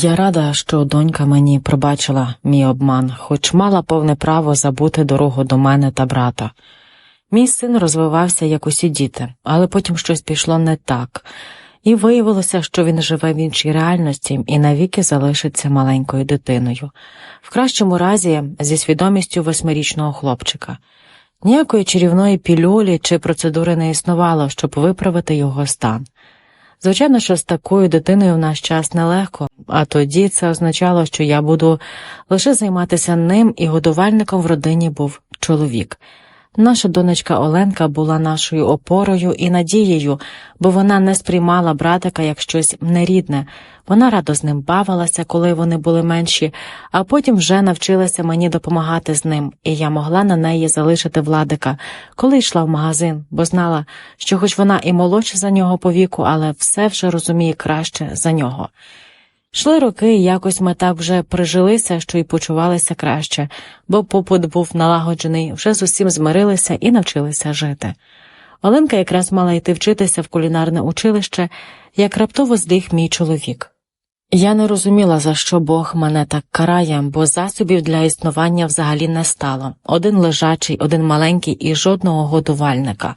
Я рада, що донька мені пробачила мій обман, хоч мала повне право забути дорогу до мене та брата. Мій син розвивався, як усі діти, але потім щось пішло не так, і виявилося, що він живе в іншій реальності і навіки залишиться маленькою дитиною, в кращому разі зі свідомістю восьмирічного хлопчика. Ніякої чарівної пілюлі чи процедури не існувало, щоб виправити його стан. Звичайно, що з такою дитиною в наш час нелегко, а тоді це означало, що я буду лише займатися ним, і годувальником в родині був чоловік. Наша донечка Оленка була нашою опорою і надією, бо вона не сприймала братика як щось нерідне. Вона радо з ним бавилася, коли вони були менші, а потім вже навчилася мені допомагати з ним, і я могла на неї залишити владика, коли йшла в магазин, бо знала, що хоч вона і молодша за нього по віку, але все вже розуміє краще за нього. Йшли роки, і якось ми так вже прижилися, що й почувалися краще, бо попут був налагоджений, вже з усім змирилися і навчилися жити. Оленка якраз мала йти вчитися в кулінарне училище, як раптово здих мій чоловік. Я не розуміла, за що Бог мене так карає, бо засобів для існування взагалі не стало. Один лежачий, один маленький і жодного годувальника.